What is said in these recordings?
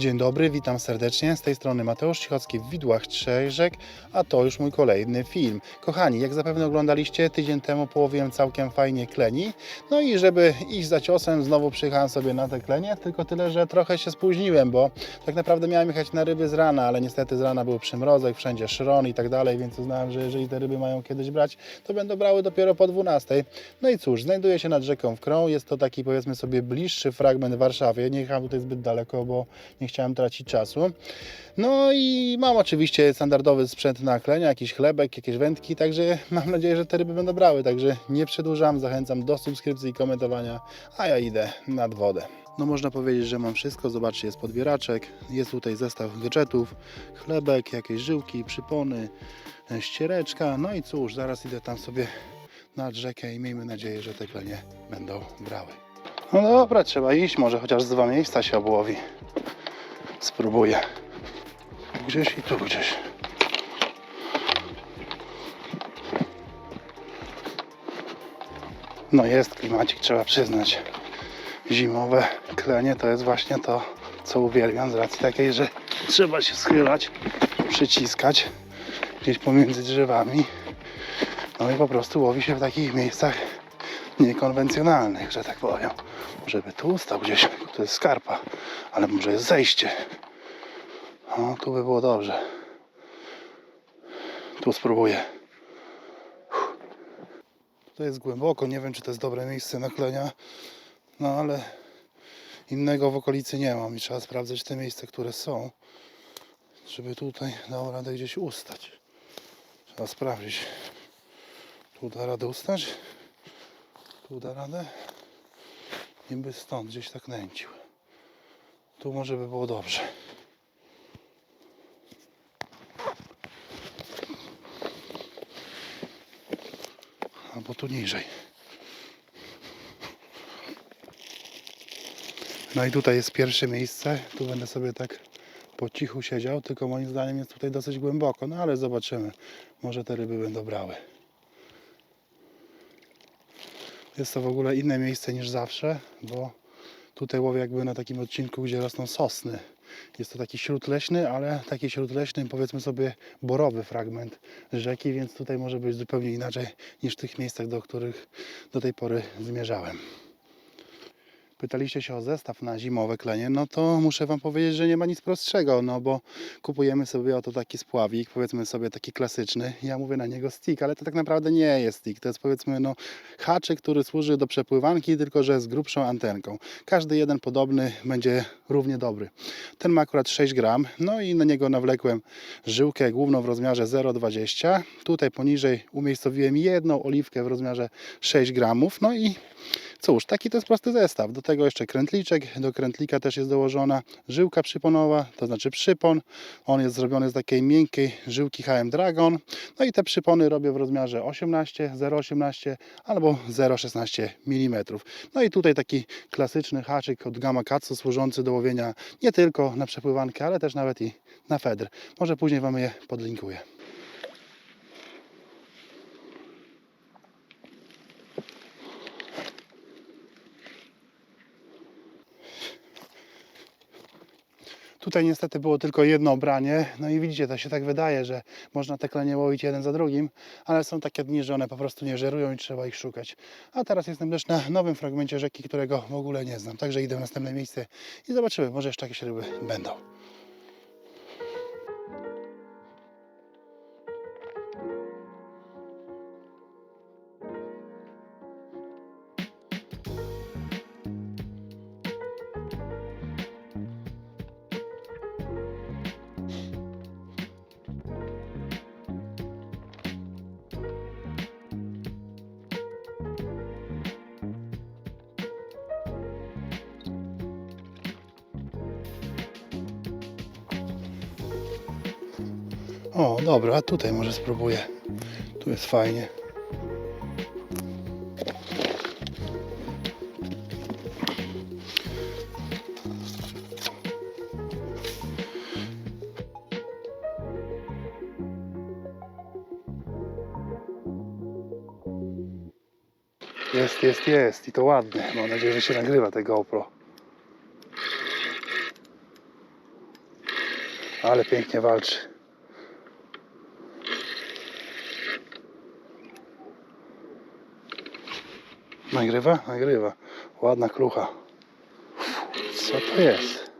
Dzień dobry, witam serdecznie. Z tej strony Mateusz Cichocki w Widłach Trzeżek, a to już mój kolejny film. Kochani, jak zapewne oglądaliście, tydzień temu połowiłem całkiem fajnie kleni. No i żeby iść za ciosem, znowu przyjechałem sobie na te klenie, tylko tyle, że trochę się spóźniłem, bo tak naprawdę miałem jechać na ryby z rana, ale niestety z rana był przymrozek, wszędzie szron i tak dalej, więc uznałem, że jeżeli te ryby mają kiedyś brać, to będą brały dopiero po 12. No i cóż, znajduję się nad rzeką w Krą, jest to taki powiedzmy sobie bliższy fragment Warszawy. Nie jechałem tutaj zbyt daleko, bo nie chciałem tracić czasu. No i mam oczywiście standardowy sprzęt na klenia, jakiś chlebek, jakieś wędki, także mam nadzieję, że te ryby będą brały. Także nie przedłużam, zachęcam do subskrypcji i komentowania, a ja idę nad wodę. No można powiedzieć, że mam wszystko. Zobaczcie, jest podbieraczek, jest tutaj zestaw gadżetów, chlebek, jakieś żyłki, przypony, ściereczka. No i cóż, zaraz idę tam sobie nad rzekę i miejmy nadzieję, że te klenie będą brały. No dobra, trzeba iść, może chociaż z dwa miejsca się obłowi. Spróbuję. Gdzieś i tu gdzieś. No jest klimacik, trzeba przyznać. Zimowe klenie to jest właśnie to, co uwielbiam z racji takiej, że trzeba się schylać, przyciskać gdzieś pomiędzy drzewami. No i po prostu łowi się w takich miejscach niekonwencjonalnych, że tak powiem. Może by tu stał gdzieś, to jest skarpa, ale może jest zejście. O, tu by było dobrze. Tu spróbuję. Uff. To jest głęboko, nie wiem czy to jest dobre miejsce na klenia, no ale innego w okolicy nie mam i trzeba sprawdzać te miejsca, które są, żeby tutaj dało radę gdzieś ustać. Trzeba sprawdzić. Tu da radę ustać? Tu da radę? Niby stąd gdzieś tak nęcił. Tu może by było dobrze. Albo tu niżej. No i tutaj jest pierwsze miejsce. Tu będę sobie tak po cichu siedział, tylko moim zdaniem jest tutaj dosyć głęboko. No ale zobaczymy. Może te ryby będą brały. Jest to w ogóle inne miejsce niż zawsze, bo tutaj łowię jakby na takim odcinku, gdzie rosną sosny. Jest to taki śródleśny, ale taki śródleśny, powiedzmy sobie, borowy fragment rzeki, więc tutaj może być zupełnie inaczej niż w tych miejscach, do których do tej pory zmierzałem. Pytaliście się o zestaw na zimowe klenie, no to muszę Wam powiedzieć, że nie ma nic prostszego, no bo kupujemy sobie oto taki spławik, powiedzmy sobie taki klasyczny, ja mówię na niego stick, ale to tak naprawdę nie jest stick, to jest powiedzmy no haczyk, który służy do przepływanki, tylko że z grubszą antenką. Każdy jeden podobny będzie równie dobry. Ten ma akurat 6 gram, no i na niego nawlekłem żyłkę główną w rozmiarze 0,20. Tutaj poniżej umiejscowiłem jedną oliwkę w rozmiarze 6 gramów, no i Cóż, taki to jest prosty zestaw. Do tego jeszcze krętliczek, do krętlika też jest dołożona żyłka przyponowa, to znaczy przypon. On jest zrobiony z takiej miękkiej żyłki HM Dragon. No i te przypony robię w rozmiarze 18, 0,18 albo 0,16 mm. No i tutaj taki klasyczny haczyk od Gamma Katsu służący do łowienia nie tylko na przepływankę, ale też nawet i na fedr. Może później Wam je podlinkuję. Tutaj niestety było tylko jedno branie, no i widzicie, to się tak wydaje, że można te klenie łowić jeden za drugim, ale są takie dni, że one po prostu nie żerują i trzeba ich szukać. A teraz jestem też na nowym fragmencie rzeki, którego w ogóle nie znam, także idę w następne miejsce i zobaczymy, może jeszcze jakieś ryby będą. O, dobra, a tutaj może spróbuję. Tu jest fajnie. Jest, jest, jest i to ładne. Mam nadzieję, że się nagrywa te GoPro. Ale pięknie walczy. Nagrywa? Nagrywa. Ładna klucha. Co to jest?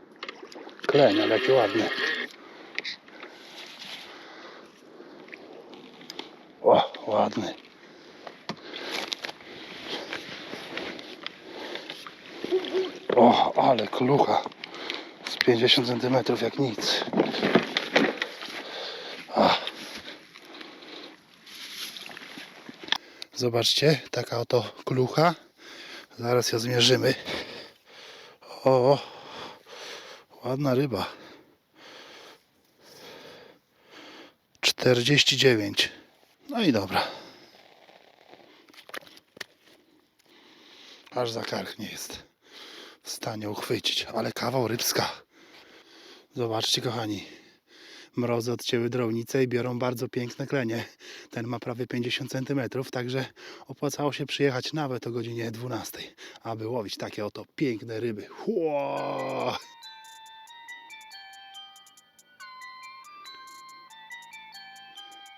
Kleń, ale jaki ładny. O, ładny. O, ale klucha. Z 50 cm jak nic. Zobaczcie, taka oto klucha. Zaraz ją zmierzymy. O, ładna ryba. 49. No i dobra. Aż za kark nie jest w stanie uchwycić, ale kawał rybska. Zobaczcie, kochani. Mrozy odcięły drobnicę i biorą bardzo piękne klenie. Ten ma prawie 50 cm, także opłacało się przyjechać nawet o godzinie 12, aby łowić takie oto piękne ryby.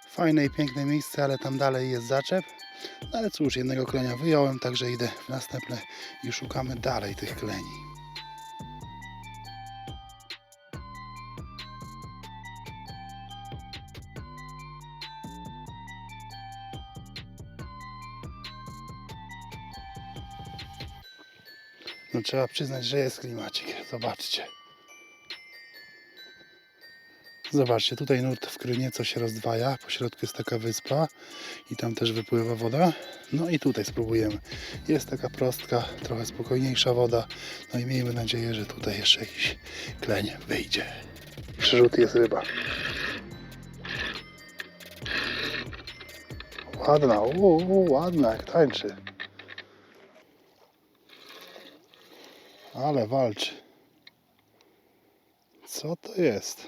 Fajne i piękne miejsce, ale tam dalej jest zaczep. No ale cóż, jednego klenia wyjąłem, także idę w następne i szukamy dalej tych kleni. Trzeba przyznać, że jest klimacik. Zobaczcie. Zobaczcie, tutaj nurt w krynie co się rozdwaja. Po środku jest taka wyspa i tam też wypływa woda. No i tutaj spróbujemy. Jest taka prostka, trochę spokojniejsza woda. No i miejmy nadzieję, że tutaj jeszcze jakiś kleń wyjdzie. Przyrzut jest ryba. Ładna, uuu, ładna, jak tańczy. Ale walczy. Co to jest?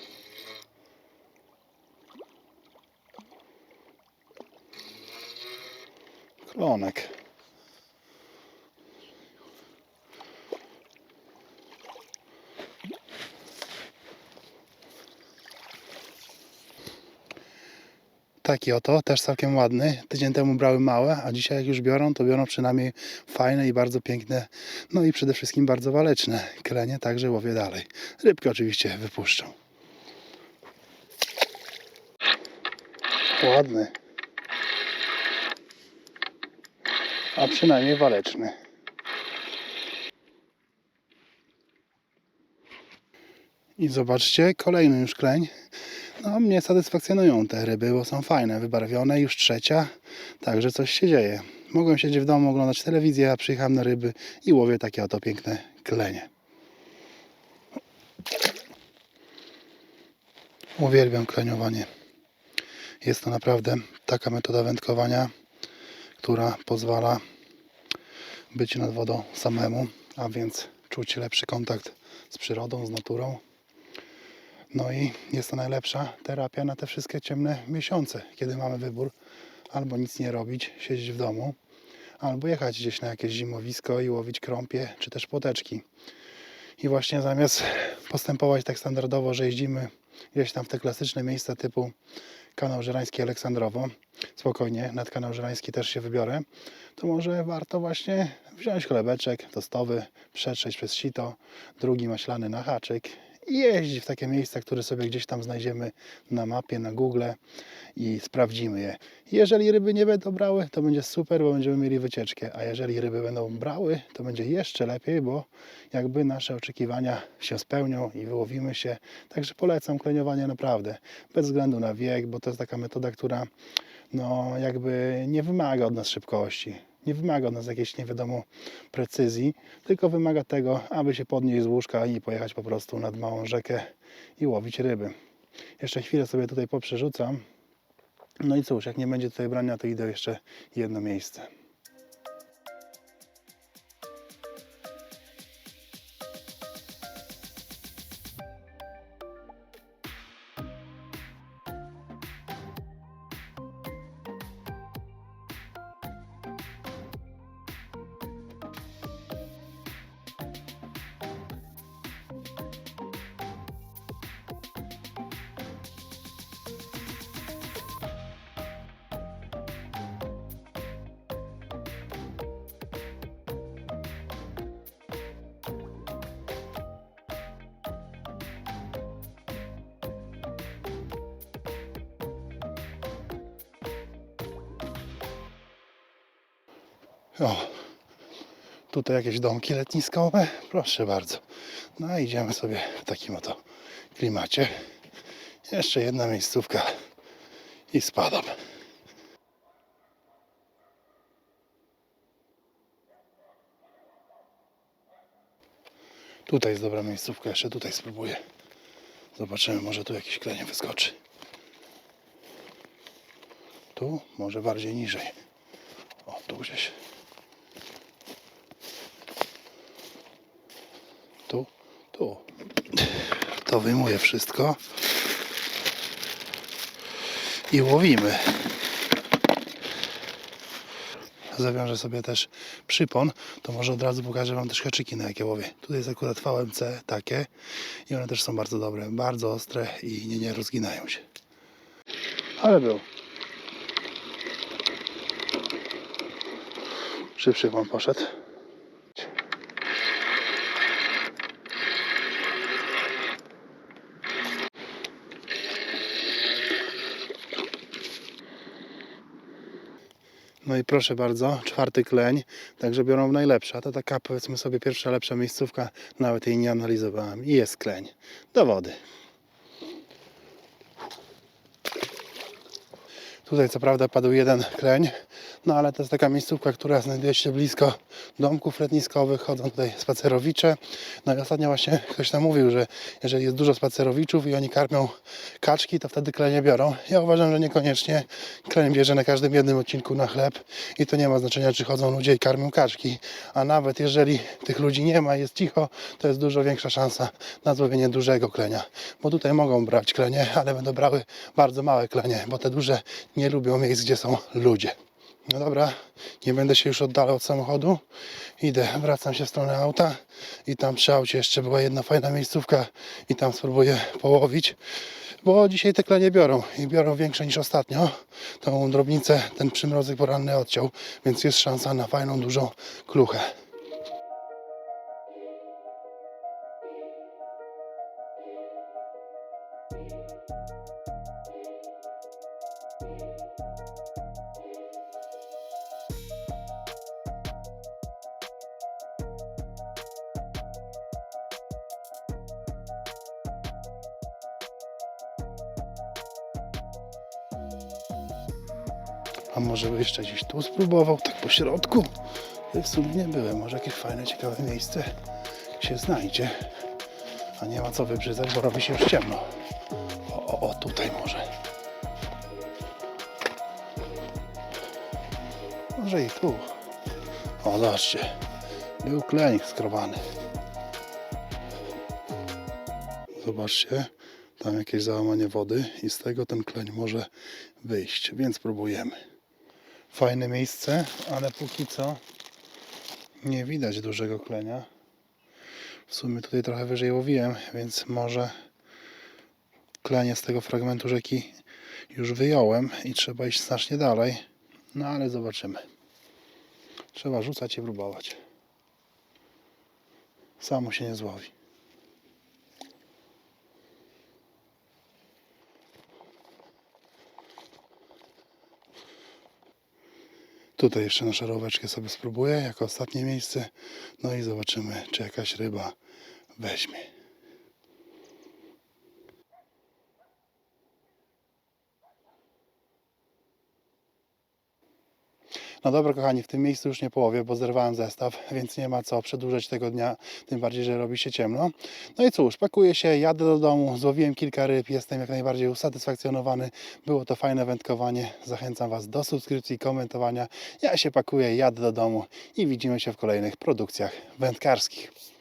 Klonek. Taki oto, też całkiem ładny. Tydzień temu brały małe, a dzisiaj jak już biorą, to biorą przynajmniej fajne i bardzo piękne, no i przede wszystkim bardzo waleczne klenie, także łowię dalej. Rybki oczywiście wypuszczą. Ładny. A przynajmniej waleczny. I zobaczcie, kolejny już kleń. No, mnie satysfakcjonują te ryby, bo są fajne, wybarwione, już trzecia, także coś się dzieje. Mogłem siedzieć w domu, oglądać telewizję, a przyjechałem na ryby i łowię takie oto piękne klenie. Uwielbiam kleniowanie. Jest to naprawdę taka metoda wędkowania, która pozwala być nad wodą samemu, a więc czuć lepszy kontakt z przyrodą, z naturą. No i jest to najlepsza terapia na te wszystkie ciemne miesiące, kiedy mamy wybór albo nic nie robić, siedzieć w domu, albo jechać gdzieś na jakieś zimowisko i łowić krąpie czy też płoteczki. I właśnie zamiast postępować tak standardowo, że jeździmy gdzieś tam w te klasyczne miejsca typu kanał Żerański Aleksandrowo, spokojnie, nad kanał Żerański też się wybiorę, to może warto właśnie wziąć chlebeczek tostowy, przetrzeć przez sito, drugi maślany na haczyk i jeździć w takie miejsca, które sobie gdzieś tam znajdziemy na mapie, na Google i sprawdzimy je. Jeżeli ryby nie będą brały, to będzie super, bo będziemy mieli wycieczkę, a jeżeli ryby będą brały, to będzie jeszcze lepiej, bo jakby nasze oczekiwania się spełnią i wyłowimy się. Także polecam kleniowanie naprawdę, bez względu na wiek, bo to jest taka metoda, która no jakby nie wymaga od nas szybkości. Nie wymaga od nas jakiejś nie wiadomo precyzji, tylko wymaga tego, aby się podnieść z łóżka i pojechać po prostu nad małą rzekę i łowić ryby. Jeszcze chwilę sobie tutaj poprzerzucam. No i cóż, jak nie będzie tutaj brania, to idę jeszcze jedno miejsce. O, tutaj jakieś domki letniskowe. Proszę bardzo. No idziemy sobie w takim oto klimacie. Jeszcze jedna miejscówka i spadam. Tutaj jest dobra miejscówka, jeszcze tutaj spróbuję. Zobaczymy, może tu jakiś klenie wyskoczy. Tu, może bardziej niżej. O, tu gdzieś. Tu. To wyjmuję wszystko. I łowimy. Zawiążę sobie też przypon, to może od razu pokażę Wam też haczyki, na jakie łowię. Tutaj jest akurat VMC takie i one też są bardzo dobre, bardzo ostre i nie, nie rozginają się. Ale był. Szybszy Wam poszedł. No i proszę bardzo, czwarty kleń, także biorą najlepsza. To taka powiedzmy sobie pierwsza lepsza miejscówka, nawet jej nie analizowałem. I jest kleń. Do wody. Tutaj co prawda padł jeden kleń, no ale to jest taka miejscówka, która znajduje się blisko domków letniskowych, chodzą tutaj spacerowicze. No i ostatnio właśnie ktoś tam mówił, że jeżeli jest dużo spacerowiczów i oni karmią kaczki, to wtedy klenie biorą. Ja uważam, że niekoniecznie. Kleń bierze na każdym jednym odcinku na chleb i to nie ma znaczenia, czy chodzą ludzie i karmią kaczki. A nawet jeżeli tych ludzi nie ma, jest cicho, to jest dużo większa szansa na złowienie dużego klenia. Bo tutaj mogą brać klenie, ale będą brały bardzo małe klenie, bo te duże nie lubią miejsc, gdzie są ludzie. No dobra, nie będę się już oddalał od samochodu. Idę, wracam się w stronę auta i tam przy aucie jeszcze była jedna fajna miejscówka i tam spróbuję połowić. Bo dzisiaj te klenie biorą i biorą większe niż ostatnio. Tą drobnicę ten przymrozek poranny odciął, więc jest szansa na fajną, dużą kluchę. A może by jeszcze gdzieś tu spróbował, tak po środku? W sumie nie byłem. Może jakieś fajne, ciekawe miejsce się znajdzie. A nie ma co wybrzydzać, bo robi się już ciemno. O, o, o tutaj może. Może i tu. O, zobaczcie. Był klenik skrobany. Zobaczcie. Tam jakieś załamanie wody i z tego ten kleń może wyjść, więc próbujemy. Fajne miejsce, ale póki co nie widać dużego klenia. W sumie tutaj trochę wyżej łowiłem, więc może klenie z tego fragmentu rzeki już wyjąłem i trzeba iść znacznie dalej. No ale zobaczymy. Trzeba rzucać i próbować. Samo się nie złowi. Tutaj jeszcze na szaróweczkę sobie spróbuję jako ostatnie miejsce. No i zobaczymy, czy jakaś ryba weźmie. No dobra, kochani, w tym miejscu już nie połowię, bo zerwałem zestaw, więc nie ma co przedłużać tego dnia, tym bardziej, że robi się ciemno. No i cóż, pakuję się, jadę do domu, złowiłem kilka ryb, jestem jak najbardziej usatysfakcjonowany. Było to fajne wędkowanie. Zachęcam Was do subskrypcji, komentowania. Ja się pakuję, jadę do domu i widzimy się w kolejnych produkcjach wędkarskich.